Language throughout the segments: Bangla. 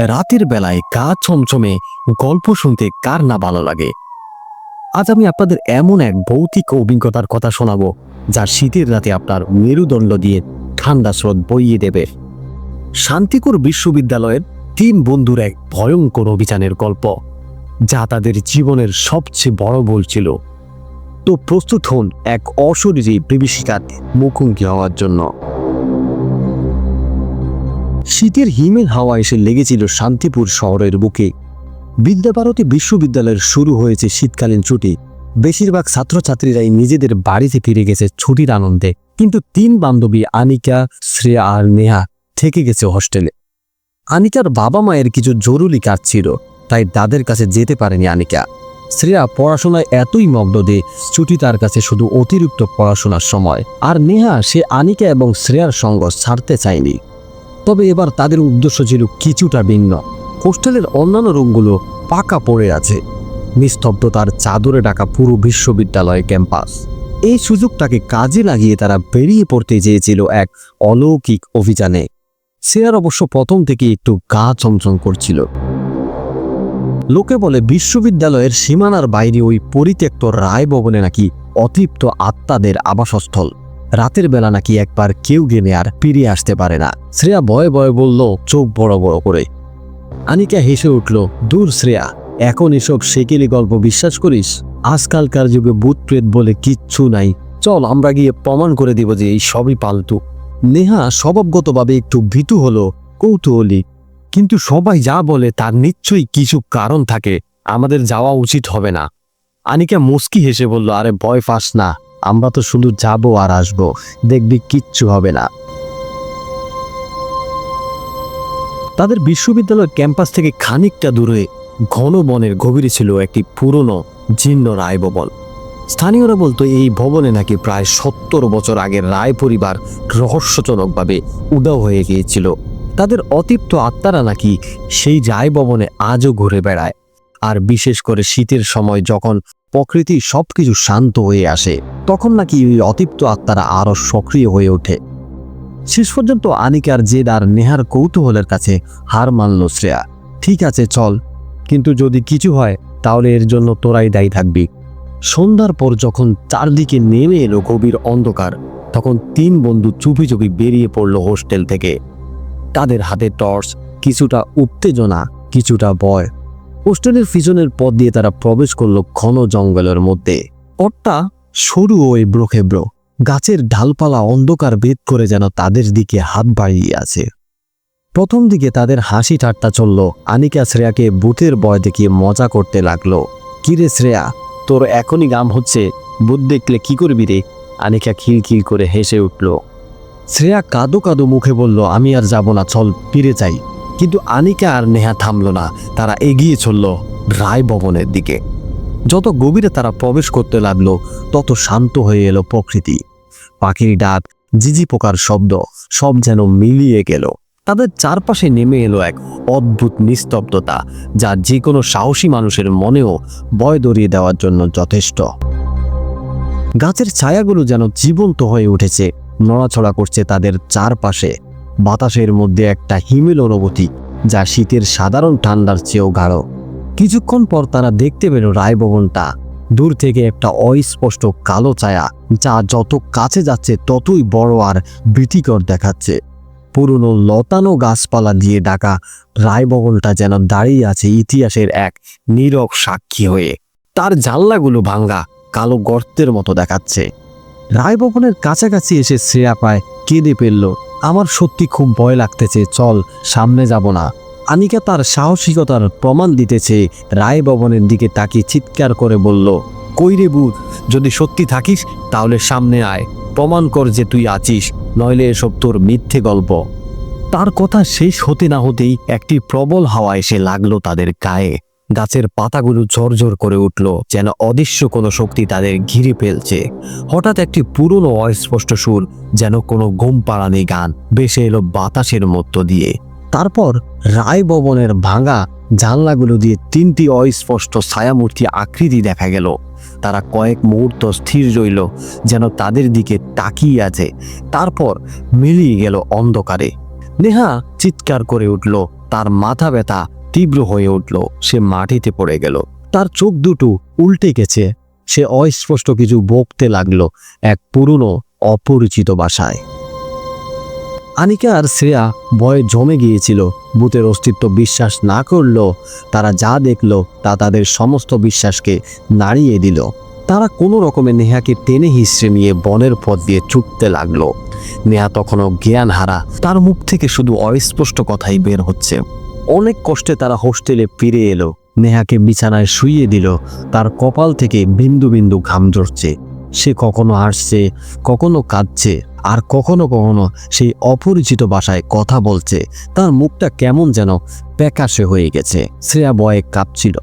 রাতের বেলায় গা ছমছমে গল্প শুনতে কার না ভালো লাগে? আজ আমি আপনাদের এমন এক ভৌতিক অভিজ্ঞতার কথা শোনাবো যা শীতের রাতে আপনার মেরুদণ্ড দিয়ে ঠান্ডা স্রোত বইয়ে দেবে। শান্তিকুর বিশ্ববিদ্যালয়ের তিন বন্ধুর এক ভয়ঙ্কর অভিযানের গল্প, যা তাদের জীবনের সবচেয়ে বড় ভুল ছিল। তো প্রস্তুত হন এক অশরীরী বিভীষিকার মুখোমুখি হওয়ার জন্য। শীতের হিমেল হাওয়া এসে লেগেছিল শান্তিপুর শহরের বুকে। বিদ্যাভারতী বিশ্ববিদ্যালয়ের শুরু হয়েছে শীতকালীন ছুটি। বেশিরভাগ ছাত্রছাত্রীরাই নিজেদের বাড়িতে ফিরে গেছে ছুটির আনন্দে। কিন্তু তিন বান্ধবী, আনিকা, শ্রেয়া আর নেহা, থেকে গেছে হোস্টেলে। আনিকার বাবা মায়ের কিছু জরুরি কাজ ছিল, তাই তাদের কাছে যেতে পারেনি আনিকা। শ্রেয়া পড়াশোনায় এতই মগ্ন যে ছুটি তার কাছে শুধু অতিরিক্ত পড়াশোনার সময়। আর নেহা, সে আনিকা এবং শ্রেয়ার সঙ্গ ছাড়তে চায়নি। তবে এবার তাদের উদ্দেশ্য ছিল কিছুটা ভিন্ন। হোস্টেলের অন্যান্য রুমগুলো পাকা পড়ে আছে। নিস্তব্ধতার চাদরে ডাকা পুরো বিশ্ববিদ্যালয় ক্যাম্পাস। এই সুযোগটাকে কাজে লাগিয়ে তারা বেরিয়ে পড়তে চেয়েছিল এক অলৌকিক অভিযানে। শ্রেয়ার অবশ্য প্রথম থেকে একটু গা চমচম করছিল। লোকে বলে বিশ্ববিদ্যালয়ের সীমানার বাইরে ওই পরিত্যক্ত রায় ভবনে নাকি অতৃপ্ত আত্মাদের আবাসস্থল। রাতের বেলা নাকি একবার কেউ গেলে আর ফিরে আসতে পারে না। শ্রেয়া ভয়ে ভয়ে বলল, চোখ বড় বড় করে। আনিকা হেসে উঠল, দূর শ্রেয়া, এখন এসব সেকেলি গল্প বিশ্বাস করিস? আজকালকার যুগে ভূত প্রেত বলে কিচ্ছু নাই। চল, আমরা গিয়ে প্রমাণ করে দিব যে এই সবই পালতু। নেহা স্বভাবগতভাবে একটু ভীতু হলো, কৌতূহলী। কিন্তু সবাই যা বলে তার নিশ্চয়ই কিছু কারণ থাকে। আমাদের যাওয়া উচিত হবে না। আনিকা মুস্কি হেসে বলল, আরে ভয় পাস না। আমরা তো শুধু যাব আর আসব, দেখবি কিচ্ছু হবে না। তাদের বিশ্ববিদ্যালয় ক্যাম্পাস থেকে খানিকটা দূরে ঘন বনের গভীরে ছিল একটি পুরনো জীর্ণ রায় ভবন স্থানীয়রা বলতো এই ভবনে নাকি প্রায় সত্তর বছর আগের রায় পরিবার রহস্যজনকভাবে উদাও হয়ে গিয়েছিল। তাদের অতিপ্ত আত্মারা নাকি সেই রায় ভবনে আজও ঘুরে বেড়ায়। আর বিশেষ করে শীতের সময় যখন প্রকৃতি সবকিছু শান্ত হয়ে আসে। তখন নাকি ওই অতিপ্ত আত্মারা আরও সক্রিয় হয়ে ওঠে। শেষ পর্যন্ত আনিকার জেদ আর নেহার কৌতূহলের কাছে হার মানল শ্রেয়া। ঠিক আছে, চল। কিন্তু যদি কিছু হয়, তাহলে এর জন্য তোরাই দায়ী থাকবি। সন্ধ্যার পর যখন চারদিকে নেমে এলো গভীর অন্ধকার, তখন তিন বন্ধু চুপি চুপি বেরিয়ে পড়ল হোস্টেল থেকে। তাদের হাতে টর্চ, কিছুটা উত্তেজনা, কিছুটা ভয়। হোস্টেলের পিছনের পথ দিয়ে তারা প্রবেশ করল ঘন জঙ্গলের মধ্যে। পথটা সরু ও এবড়ো খেবড়ো। গাছের ডালপালা অন্ধকার ভেদ করে যেন তাদের দিকে হাত বাড়িয়ে আছে। প্রথম দিকে তাদের হাসি ঠাট্টা চলল। আনিকা শ্রেয়াকে বুথের বয় দেখিয়ে মজা করতে লাগল। কিরে শ্রেয়া, তোর এখনই গাম হচ্ছে? বুথ দেখলে কি করবি রে? আনিকা খিলখিল করে হেসে উঠল। শ্রেয়া কাদো কাদো মুখে বলল, আমি আর যাব না, চল ফিরে যাই। কিন্তু আনিকা আর নেহা থামল না। তারা এগিয়ে চলল রায় ভবনের দিকে। যত গভীরে তারা প্রবেশ করতে লাগল, তত শান্ত হয়ে এলো প্রকৃতি। পাখির ডাক, জিজি পোকার শব্দ, সব যেন মিলিয়ে গেল। তাদের চারপাশে নেমে এলো এক অদ্ভুত নিস্তব্ধতা, যা যে কোনো সাহসী মানুষের মনেও ভয় দরিয়ে দেওয়ার জন্য যথেষ্ট। গাছের ছায়াগুলো যেন জীবন্ত হয়ে উঠেছে নড়াছড়া করছে তাদের চারপাশে। বাতাসের মধ্যে একটা হিমেল অনুভূতি, যা শীতের সাধারণ ঠান্ডার চেয়েও গাঢ়। কিছুক্ষণ পর তারা দেখতে পেল রায়ভবনটা। দূর থেকে একটা অস্পষ্ট কালো ছায়া, যা যত কাছে যাচ্ছে ততই বড় আর ভীতিকর দেখাচ্ছে। পুরনো লতানো গাছপালা দিয়ে ঢাকা রায়ভবনটা যেন দাঁড়িয়ে আছে ইতিহাসের এক নীরব সাক্ষী হয়ে। তার জানলাগুলো ভাঙ্গা কালো গর্তের মতো দেখাচ্ছে। রায়ভবনের কাছাকাছি এসে শ্রেয়া পায় কেঁদে ফেলল। আমার সত্যি খুব ভয় লাগতেছে, চল সামনে যাব না। আনিকা তার সাহসিকতার প্রমাণ দিতেছে, রায় ভবনের দিকে তাকিয়ে চিৎকার করে বলল, কই রে বুধ যদি সত্যি থাকিস, তাহলে সামনে আয়। প্রমাণ কর যে তুই আছিস, নইলে এসব তোর মিথ্যে গল্প। তার কথা শেষ হতে না হতেই একটি প্রবল হাওয়া এসে লাগল তাদের গায়ে। গাছের পাতাগুলো ঝরঝর করে উঠল, যেন অদৃশ্য কোনো শক্তি তাদের ঘিরে ফেলছে। হঠাৎ একটি পুরনো অস্পষ্ট সুর, যেন কোনো ঘুম পাড়ানি গান বেসে এলো বাতাসের মধ্য দিয়ে। তারপর রায় ভবনের ভাঙা জানলাগুলো দিয়ে তিনটি অস্পষ্ট ছায়ামূর্তি আকৃতি দেখা গেল। তারা কয়েক মুহূর্ত স্থির রইল, যেন তাদের দিকে তাকিয়ে আছে। তারপর মিলিয়ে গেল অন্ধকারে। নেহা চিৎকার করে উঠল, তার মাথা ব্যথা তীব্র হয়ে উঠল। সে মাটিতে পড়ে গেল। তার চোখ দুটো উল্টে গেছে। সে অস্পষ্ট কিছু বকতে লাগল এক পুরনো, অপরিচিত বাসায়। আনিকা আর শ্রেয়া ভয়ে জমে গিয়েছিল। ভূতের অস্তিত্ব বিশ্বাস না করলেও তারা যা দেখল তা তাদের সমস্ত বিশ্বাসকে নাড়িয়ে দিল। তারা কোনো রকমে নেহাকে টেনে হিসড়ে নিয়ে বনের পথ দিয়ে ছুটতে লাগল। নেহা তখনও জ্ঞান হারা তার মুখ থেকে শুধু অস্পষ্ট কথাই বের হচ্ছে। অনেক কষ্টে তারা হোস্টেলে ফিরে এলো। নেহাকে বিছানায় শুইয়ে দিল। তার কপাল থেকে বিন্দু বিন্দু ঘাম ঝরছে। সে কখনো হাসছে, কখনো কাঁদছে, আর কখনো কখনো সেই অপরিচিত ভাষায় কথা বলছে। তার মুখটা কেমন যেন প্যাকাশে হয়ে গেছে। শ্রেয়া বয়ে কাঁপছিল।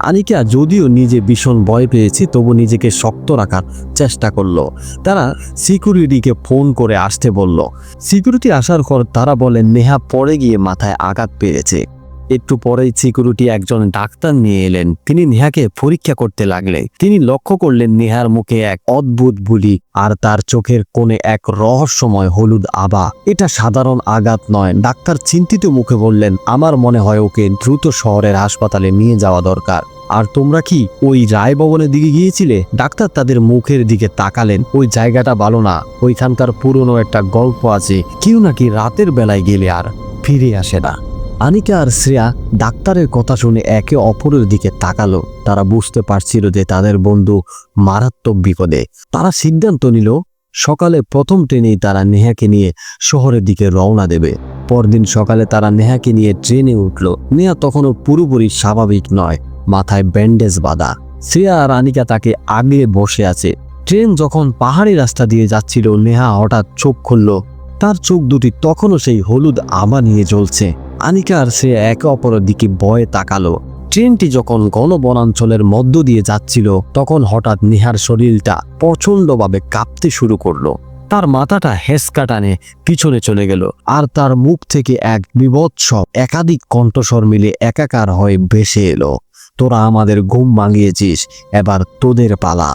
আনিকা যদিও নিজে ভীষণ ভয় পেয়েছে, তবু নিজেকে শক্ত রাখার চেষ্টা করল। তারা সিকিউরিটিকে ফোন করে আসতে বলল। সিকিউরিটি আসার পর তারা বলে, নেহা পড়ে গিয়ে মাথায় আঘাত পেয়েছে। একটু পরেই সিকিউরিটি একজন ডাক্তার নিয়ে এলেন। তিনি নেহাকে পরীক্ষা করতে লাগলেন। তিনি লক্ষ্য করলেন নেহার মুখে এক অদ্ভুত বুলি আর তার চোখের কোণে এক রহস্যময় হলুদ আবা এটা সাধারণ আঘাত নয়। ডাক্তার চিন্তিত মুখে বললেন, আমার মনে হয় ওকে দ্রুত শহরের হাসপাতালে নিয়ে যাওয়া দরকার। আর তোমরা কি ওই রায় ভবনের দিকে গিয়েছিলে? ডাক্তার তাদের মুখের দিকে তাকালেন। ওই জায়গাটা ভালো না। ওইখানকার পুরনো একটা গল্প আছে। কেউ নাকি রাতের বেলায় গেলে আর ফিরে আসে না। আনিকা আর শ্রেয়া ডাক্তারের কথা শুনে একে অপরের দিকে তাকালো। তারা বুঝতে পারছিল যে তাদের বন্ধু মারাত্মক বিপদে। তারা সিদ্ধান্ত নিল, সকালে প্রথম ট্রেনেই তারা নেহাকে নিয়ে শহরের দিকে রওনা দেবে। পরদিন সকালে তারা নেহাকে নিয়ে ট্রেনে উঠল। নেহা তখনও পুরোপুরি স্বাভাবিক নয়, মাথায় ব্যান্ডেজ বাঁধা। শ্রেয়া আর আনিকা তাকে আগে বসে আছে। ট্রেন যখন পাহাড়ি রাস্তা দিয়ে যাচ্ছিল, নেহা হঠাৎ চোখ খুলল। তার চোখ দুটি তখনও সেই হলুদ আবা নিয়ে জ্বলছে। আনিকা আর সে একে অপরের দিকে ভয়ে তাকালো। ট্রেনটি যখন ঘন বনাঞ্চলের মধ্য দিয়ে যাচ্ছিল, তখন হঠাৎ নেহার শরীরটা প্রচণ্ডভাবে কাঁপতে শুরু করল। তার মাথাটা হেসকা টানে পিছনে চলে গেল আর তার মুখ থেকে এক বিভৎস একাধিক কণ্ঠস্বর মিলে একাকার হয়ে ভেসে এলো। তোরা আমাদের ঘুম ভাঙিয়েছিস, এবার তোদের পালা।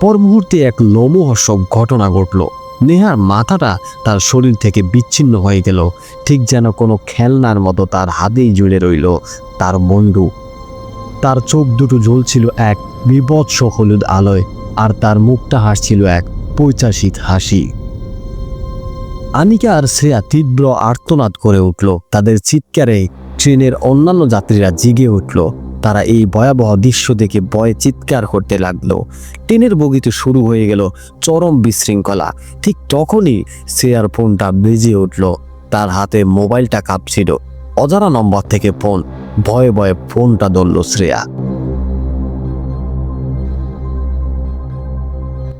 পর মুহূর্তে এক লোমহর্ষক ঘটনা ঘটল। নেহার মাথাটা তার শরীর থেকে বিচ্ছিন্ন হয়ে গেল। ঠিক যেন কোনো খেলনার মতো তার হাতেই জুড়ে রইল তার বন্ধু। তার চোখ দুটো জ্বলছিল এক বিভৎস হলুদ আলোয় আর তার মুখটা হাসছিল এক পৈচাসিক হাসি। আনিকা আর শ্রেয়া তীব্র আর্তনাদ করে উঠল। তাদের চিৎকারে ট্রেনের অন্যান্য যাত্রীরা জিগে উঠল। তারা এই ভয়াবহ দৃশ্য দেখে ভয়ে চিৎকার করতে লাগল। ট্রেনের বগিতে শুরু হয়ে গেল চরম বিশৃঙ্খলা। ঠিক তখনই শ্রেয়ার ফোনটা বেজে উঠল। তার হাতে মোবাইলটা কাঁপছিল। অজানা নম্বর থেকে ফোন। ভয়ে ভয়ে ফোনটা ধরল শ্রেয়া।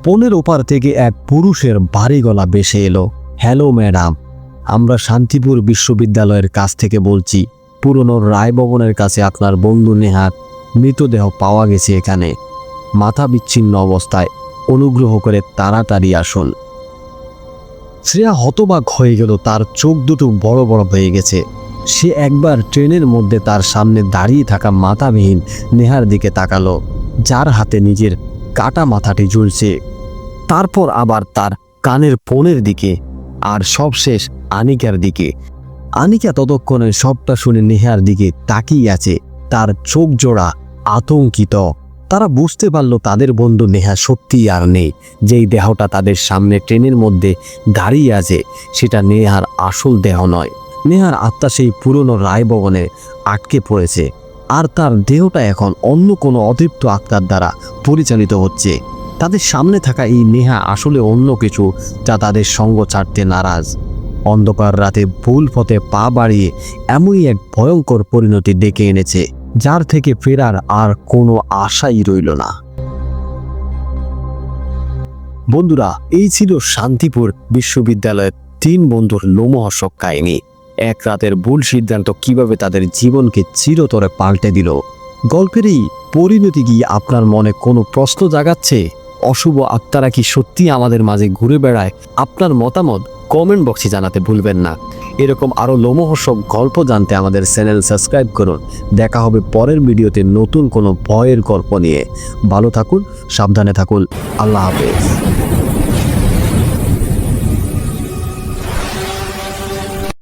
ফোনের ওপার থেকে এক পুরুষের বাড়ি গলা বেসে এলো। Hello, madam. আমরা শান্তিপুর বিশ্ববিদ্যালয়ের কাছ থেকে বলছি পুরনো ভবনের কাছে আপনার বন্ধু নেহার মৃতদেহ পাওয়া গেছে এখানে। মাথা বিচ্ছিন্ন অবস্থায় অনুগ্রহ করে তাড়াতাড়ি আসুন। শ্রেয়া হতবাক হয়ে গেল, তার চোখ দুটো বড় বড় হয়ে গেছে। সে একবার ট্রেনের মধ্যে তার সামনে দাঁড়িয়ে থাকা মাথাবিহীন নেহার দিকে তাকালো, যার হাতে নিজের কাটা মাথাটি ঝুলছে। তারপর আবার তার কানের ফোনের দিকে, আর সবশেষ আনিকার দিকে। আনিকা ততক্ষণে সবটা শুনে নেহার দিকে তাকিয়ে আছে। তার চোখ জোড়া আতঙ্কিত। তারা বুঝতে পারল তাদের বন্ধু নেহা সত্যিই আর নেই। যেই দেহটা তাদের সামনে ট্রেনের মধ্যে দাঁড়িয়ে আছে, সেটা নেহার আসল দেহ নয়। নেহার আত্মা সেই পুরনো রায়ভবনে আটকে পড়েছে। আর তার দেহটা এখন অন্য কোনো অতৃপ্ত আত্মার দ্বারা পরিচালিত হচ্ছে। তাদের সামনে থাকা এই নেহা আসলে অন্য কিছু যা তাদের সঙ্গ ছাড়তে নারাজ। অন্ধকার রাতে ভুল পথে পা বাড়িয়ে এমনই এক ভয়ঙ্কর পরিণতি ডেকে এনেছে, যার থেকে ফেরার আর কোনো আশাই রইল না। বন্ধুরা, এই ছিল শান্তিপুর বিশ্ববিদ্যালয়ের তিন বন্ধুর লোমহর্ষক কাহিনী। এক রাতের ভুল সিদ্ধান্ত কীভাবে তাদের জীবনকে চিরতরে পাল্টে দিল? গল্পের এই পরিণতি কি আপনার মনে কোনো প্রশ্ন জাগাচ্ছে? অশুভ আত্মারা কি সত্যি আমাদের মাঝে ঘুরে বেড়ায়? আপনার মতামত কমেন্ট বক্সে জানাতে ভুলবেন না। এরকম আরও লোমহর্ষক গল্প জানতে আমাদের চ্যানেল সাবস্ক্রাইব করুন। দেখা হবে পরের ভিডিওতে নতুন কোনো ভয়ের গল্প নিয়ে। ভালো থাকুন, সাবধানে থাকুন। আল্লাহ হাফেজ।